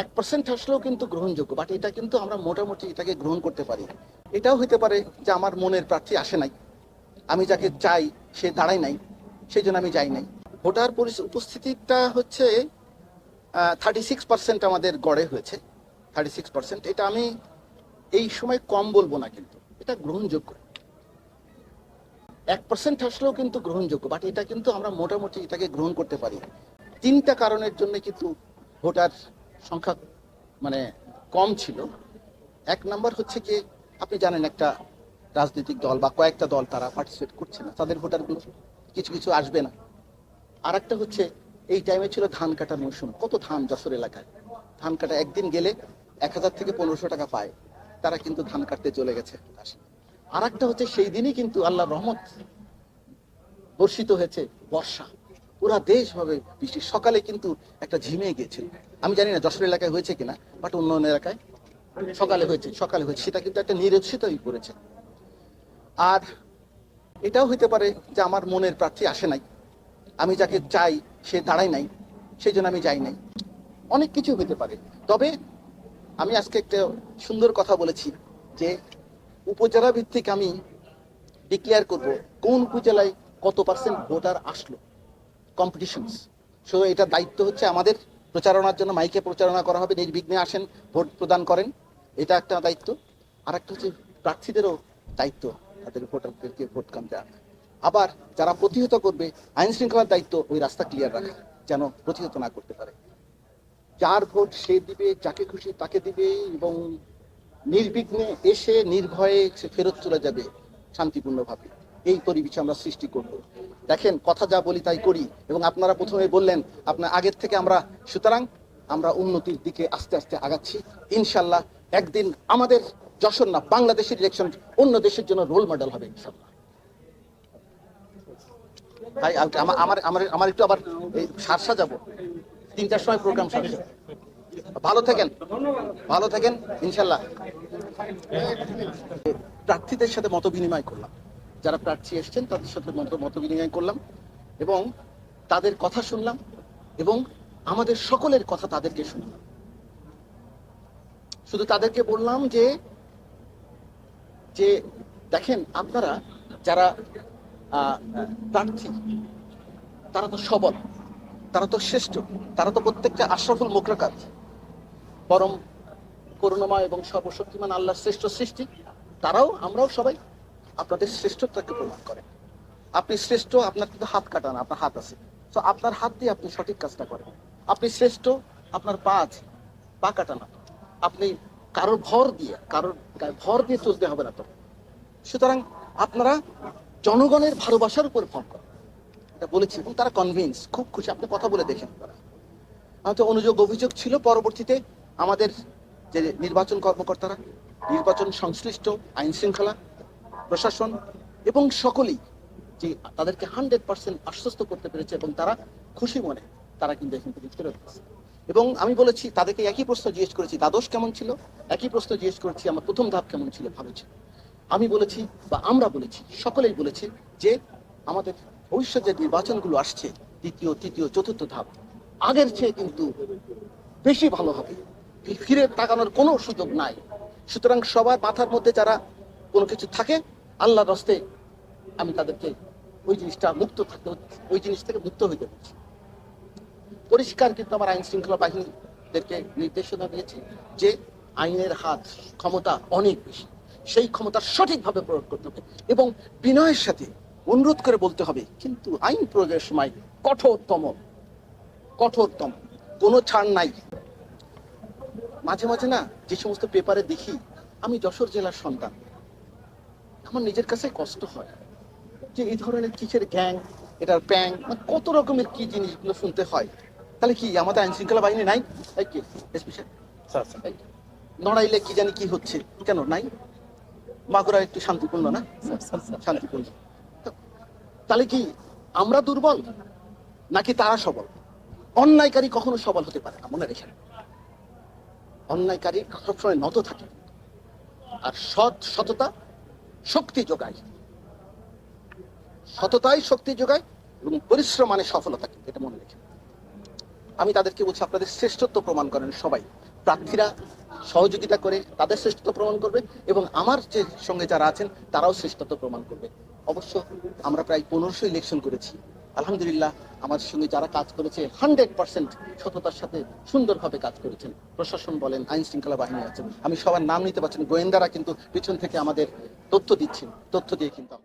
এক পার্সেন্ট আসলেও কিন্তু গ্রহণযোগ্য বাট এটা কিন্তু আমরা মোটামুটি এটাকে গ্রহণ করতে পারি। এটাও হতে পারে যে আমার মনের প্রার্থী আসে নাই। আমি যাকে চাই, সে দাঁড়ায় নাই সেই জন্য আমি যাই নাই। ভোটার উপস্থিতিটা হচ্ছে থার্টি সিক্স পার্সেন্ট আমাদের গড়ে হয়েছে। থার্টি সিক্স পার্সেন্ট এটা আমি এই সময় কম বলব না কিন্তু, এটা গ্রহণযোগ্য। এক পার্সেন্ট আসলেও কিন্তু গ্রহণযোগ্য বাট এটা কিন্তু আমরা মোটামুটি এটাকে গ্রহণ করতে পারি। তিনটা কারণের জন্য কিন্তু ভোটার সংখ্যা মানে কম ছিল। এক নাম্বার হচ্ছে কি, আপনি জানেন একটা রাজনৈতিক দল বা কয়েকটা দল তারা পার্টিসিপেট করছে না, তাদের ভোটারগুলো কিছু কিছু আসবে না। আর একটা হচ্ছে, এই টাইমে ছিল ধান কাটার মৌসুম। কত ধান যশোর এলাকায়? ধান কাটা একদিন গেলে এক হাজার থেকে পনেরোশো টাকা পায়। তারা কিন্তু ধান কাটতে চলে গেছে। আর একটা হচ্ছে, সেই দিনই কিন্তু আল্লাহ রহমত বর্ষিত হয়েছে, বর্ষা। পুরা দেশ হবে বৃষ্টি। সকালে কিন্তু একটা ঝিমে গিয়েছিল। আমি জানি না যশোর এলাকায় হয়েছে কিনা বাট অন্য এলাকায় সকালে হয়েছে সকালে হয়েছে। সেটা কিন্তু একটা হয়ে পড়েছে আর এটাও হতে পারে যে আমার মনের প্রার্থী আসে নাই। আমি যাকে চাই, সে দাঁড়ায় নাই, সেই জন্য আমি যাই নাই। অনেক কিছু হতে পারে। তবে আমি আজকে একটা সুন্দর কথা বলেছি যে উপজেলা ভিত্তিক আমি ডিক্লেয়ার করব কোন উপজেলায় কত পার্সেন্ট ভোটার আসলো। কম্পিটিশনস সো এটা দায়িত্ব হচ্ছে আমাদের প্রচারণার জন্য মাইকে প্রচারণা করা হবে, নির্বিঘ্নে আসেন, ভোট প্রদান করেন। এটা একটা দায়িত্ব। আর একটা হচ্ছে প্রার্থীদেরও দায়িত্ব, তাদের ভোটারদেরকে ভোট কাম দেওয়া আবার যারা প্রতিহত করবে আইন শৃঙ্খলার দায়িত্ব ওই রাস্তা ক্লিয়ার রাখা, যেন প্রতিহত না করতে পারে। যার ভোট সে দিবে, যাকে খুশি তাকে দিবে এবং নির্বিঘ্নে এসে, নির্ভয়ে সে ফেরত চলে যাবে শান্তিপূর্ণভাবে। এই পরিবেশ আমরা সৃষ্টি করব। দেখেন, কথা যা বলি তাই করি। এবং আপনারা প্রথমে বললেন, আপনার আগের থেকে আমরা, সুতরাং আমরা উন্নতির দিকে আস্তে আস্তে আগাচ্ছি। ইনশাল্লাহ একদিন আমাদের যশোর না, বাংলাদেশের ইলেকশন অন্য দেশের জন্য রোল মডেল হবে ইনশাল্লাহ। আমার আমার আমার একটু আবার সারসা যাব তিনটার সময় প্রোগ্রাম সারসা ভালো থাকেন। ভালো থাকেন, ইনশাল্লাহ। প্রার্থীদের সাথে মত বিনিময় করলাম। যারা প্রার্থী এসছেন, তাদের সাথে মত মত বিনিময় করলাম এবং তাদের কথা শুনলাম এবং আমাদের সকলের কথা তাদেরকে শুনলাম। শুধু তাদেরকে বললাম যে যে দেখেন, আপনারা যারা প্রার্থী, তারা তো সবল, তারা তো শ্রেষ্ঠ, তারা তো প্রত্যেকটা আশরাফুল মুকরাকাত পরম করুণাময় এবং সর্বশক্তিমান আল্লাহর শ্রেষ্ঠ সৃষ্টি, তারাও, আমরাও সবাই আপনাদের শ্রেষ্ঠত্বকে প্রমাণ করেন। আপনি শ্রেষ্ঠ, আপনার কিন্তু হাত কাটান আপনার হাত আছে। তো আপনার হাত দিয়ে আপনি সঠিক কাজটা করেন। আপনি শ্রেষ্ঠ, আপনার পা আছে, পা কাটানা আপনি কারোর ভর দিয়ে, কারোর ভর দিয়ে চলতে হবে না তো। সুতরাং আপনারা জনগণের ভালোবাসার উপর ভর করেন। এটা বলেছি এবং তারা কনভিন্স খুব খুশি, আপনি কথা বলে দেখেন তারা। আমাদের অনুযোগ অভিযোগ ছিল, পরবর্তীতে আমাদের যে নির্বাচন কর্মকর্তারা, নির্বাচন সংশ্লিষ্ট আইন শৃঙ্খলা প্রশাসন এবং সকলেই যে তাদেরকে হান্ড্রেড পার্সেন্ট আশ্বস্ত করতে পেরেছে এবং তারা খুশি মনে তারা কিন্তু এখান থেকে ফেরত এবং আমি বলেছি, তাদেরকে একই প্রশ্ন জিজ্ঞেস করেছি, দ্বাদশ কেমন ছিল? একই প্রশ্ন জিজ্ঞেস করেছি, আমার প্রথম ধাপ কেমন ছিল? ভালো ছিল। আমি বলেছি বা আমরা বলেছি, সকলেই বলেছি যে আমাদের ভবিষ্যৎ যে নির্বাচনগুলো আসছে, দ্বিতীয়, তৃতীয়, চতুর্থ ধাপ, আগের চেয়ে কিন্তু বেশি ভালো হবে। ফিরে তাকানোর কোনো সুযোগ নাই। সুতরাং সবার মাথার মধ্যে যারা কোনো কিছু থাকে আল্লাহ রস্তে আমি তাদেরকে ওই জিনিসটা মুক্ত থাকতে ওই জিনিস থেকে মুক্ত হইতে হচ্ছে পরিষ্কার কিন্তু আমার আইন শৃঙ্খলা বাহিনীদেরকে নির্দেশনা দিয়েছি যে আইনের হাত ক্ষমতা অনেক বেশি, সেই ক্ষমতা সঠিকভাবে প্রয়োগ করতে হবে এবং বিনয়ের সাথে অনুরোধ করে বলতে হবে, কিন্তু আইন প্রয়োগের সময় কঠোরতম কঠোরতম, কোনো ছাড় নাই। মাঝে মাঝে না যে সমস্ত পেপারে দেখি, আমি যশোর জেলার সন্তান আমার নিজের কাছে কষ্ট হয় যে এই ধরনের কিসের গ্যাং এটার প্যাং মানে কত রকমের কি জিনিসগুলো শুনতে হয়। তাহলে কি আমাদের আইন শৃঙ্খলা বাহিনী নাই? কি নড়াইলে কি জানি কি হচ্ছে কেন নাই? মাগুরা একটু শান্তিপূর্ণ না? শান্তিপূর্ণ। তাহলে কি আমরা দুর্বল নাকি তারা সবল? অন্যায়কারী কখনো সবল হতে পারে না মনে রেখে অন্যায়কারী সবসময় নত থাকে। আর সৎ সততা শক্তি যোগায়। সততাই শক্তি যোগায় এবং পরিশ্রম মানে সফলতা কিন্তু, এটা মনে রেখে। আমি তাদেরকে বলছি, আপনাদের শ্রেষ্ঠত্ব প্রমাণ করেন সবাই। প্রার্থীরা সহযোগিতা করে, তাদের শ্রেষ্ঠত্ব প্রমাণ করবে এবং আমার যে সঙ্গে যারা আছেন, তারাও শ্রেষ্ঠত্ব প্রমাণ করবে। অবশ্য আমরা প্রায় পনেরোশো ইলেকশন করেছি। আলহামদুলিল্লাহ আমার সঙ্গে যারা কাজ করেছে হান্ড্রেড পার্সেন্ট সততার সাথে সুন্দরভাবে কাজ করেছেন। প্রশাসন বলেন আইন শৃঙ্খলা বাহিনী আছেন আমি সবার নাম নিতে পারছি গোয়েন্দারা কিন্তু পিছন থেকে আমাদের তথ্য দিচ্ছেন। তথ্য দিয়ে কিন্তু আমরা